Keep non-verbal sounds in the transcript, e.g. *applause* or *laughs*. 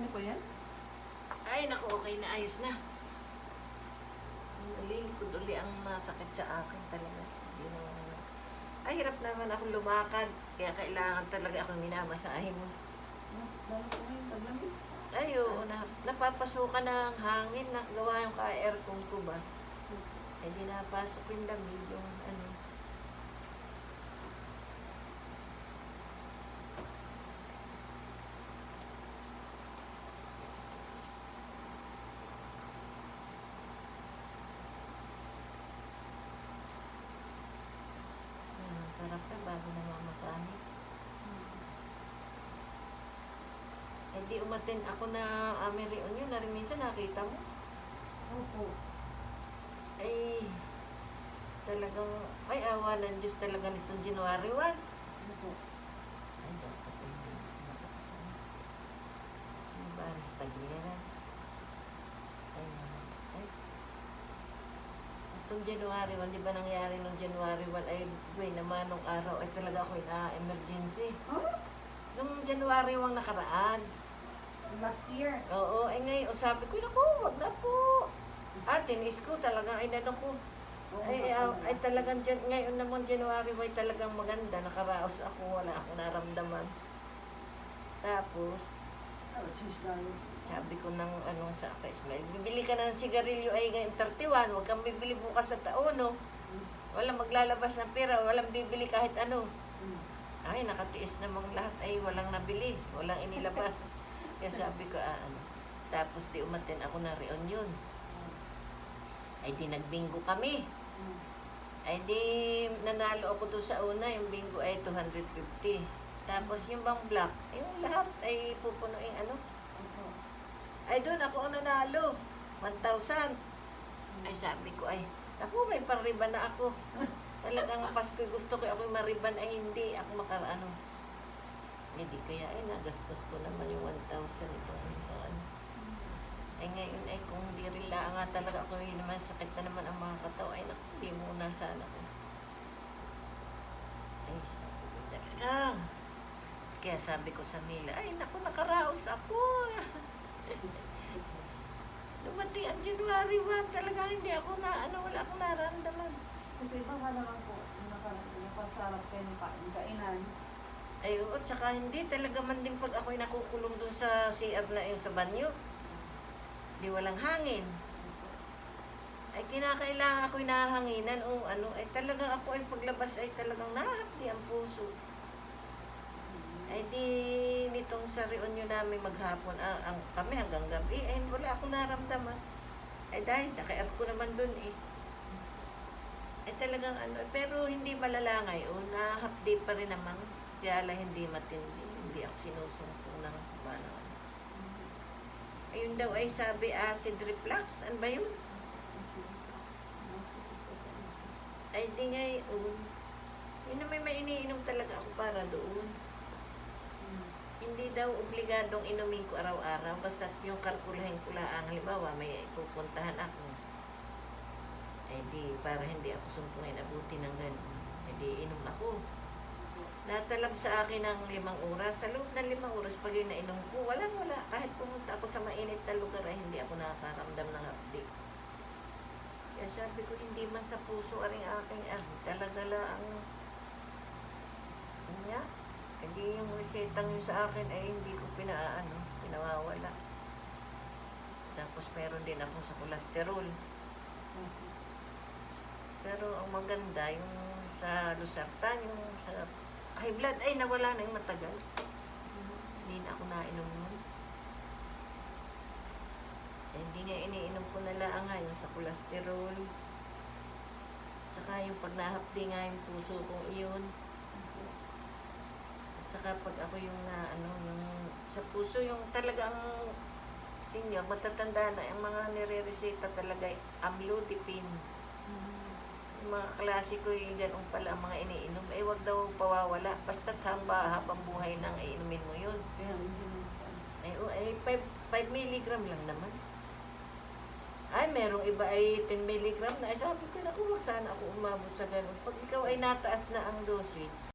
Ano po yan? Ay, naku, okay na. Ayos na. Ang likod uli ang masakit sa akin talaga. Hindi. Ay, hirap naman ako lumakad. Kaya kailangan talaga ako minamasahe mo. Lalo po ngayon, taglamig. Ay, oo, na, napapasukan ng hangin na gawa yung ka-aircon ko ba. Eh, di napasok yung lamig yung ano. Hmm, sarap na bago namamasahe. Eh di umatin ako na Ame Reunion na rin minsan nakita mo. Opo. Ay, talagang, ay awa ng Diyos talaga nitong January 1. Opo. Ay, dapat hindi. Ang baris tagira. Ay, ay. Itong January 1, di ba nangyari nung January 1, ay, buhay naman nung araw, ay talaga ako na emergency. Oh, Nung January 1 nakaraan, last year. Oo, ay ngayon, sabi ko, naku, wag na po. At tinis ko talagang, ay nano ko. Ay, ay, opo, ay talagang, dyan, ngayon naman January, ay talagang maganda. Nakaraos ako, wala akong naramdaman. Tapos. Oh, sabi ko ng anong sa kay Ismael, bibili ka ng sigarilyo ay ngayon 31, huwag kang bibili bukas sa taon, no? Mm. Walang maglalabas ng pera, walang bibili kahit ano. Mm. Ay, nakatiis namang lahat ay walang nabili, walang inilabas. *laughs* Kaya sabi ko, ah, ano. Tapos di umatin ako ng reunion. Ay di nagbingo kami. Mm. Ay di nanalo ako doon sa una, yung bingo ay 250. Tapos yung bang black, yung lahat ay pupunuin ano. Ay doon ako ang nanalo, 1,000. Ay sabi ko, ay, ako may pariban na ako. *laughs* Talagang Pasko gusto ko ako mariban ay hindi ako makaraano. Hindi kaya ay nagastos ko naman yung 1,000 ito sa ano. Ay ngayon ay kung hindi rin lang nga talaga ako yun naman sakit na naman ang mga katawa ay naku, hindi muna sana ko. Ay talagang. Kaya sabi ko sa Mila, ay naku nakaraos ako. *laughs* Dumating ang January 1 talaga hindi ako na ano wala akong naramdaman. Kasi iba ka naman po, nakasarap kayo ng ka- ng kainan. Ay, oo, tsaka hindi talaga man din pag ako'y nakukulong doon sa CR na yung sa banyo. Di walang hangin. Ay, kinakailangan ako'y nahanginan o ano, ay talagang ako ay paglabas ay talagang nahapdi ang puso. Ay di nitong sa reunion namin maghapon, ang, ang kami hanggang gabi, ay wala akong naramdaman. Ay dahil naka ko naman doon eh. Ay talagang ano, pero hindi malala ngayon, nahapdi pa rin naman. Kaya lang hindi matindi, hindi ako sinusumpong ng sabana. Ayun daw ay sabi acid reflux, ano ba yun? Ay di nga yun. Yun na may mainiinom talaga ako para doon. Mm. Hindi daw obligadong inumin ko araw-araw. Basta yung kalkulahin ko lang, halimbawa may pupuntahan ako. Eh di, para hindi ako sumpungin abuti ng ganun. Eh di, inom ako. Natalab sa akin ng limang oras. Sa loob ng limang oras, pag yun nainom ko, walang wala. Kahit pumunta ako sa mainit na lugar, ay hindi ako nakakaramdam ng hapdi. Kaya sabi ko, hindi man sa puso aring aking ah, talaga lang niya. Hindi yung resetang yun sa akin ay hindi ko pinaano, pinawawala. Tapos meron din ako sa cholesterol. Okay. Pero ang maganda yung sa Losartan, yung sa high blood, ay nawala na yung matagal. Hindi na ako nainom nun. Eh, hindi nga iniinom ko na lang nga yung sa cholesterol. Tsaka yung pag nahapdi nga yung puso kong iyon. At saka pag ako yung na, ano, yung sa puso, yung talagang senior, matatanda na, yung mga nire-reseta talaga, ay amlodipine. Mga klase ko yung ganun pala ang mga iniinom, eh wag daw pawawala. Basta hamba, habang buhay nang iinumin mo yun. Kaya hindi na sa Ay, oh, ay 5, 5 milligram lang naman. Ay, merong iba ay 10 milligram na. Ay, sabi ko, naku, wag sana ako umabot sa ganun. Pag ikaw ay nataas na ang dosage,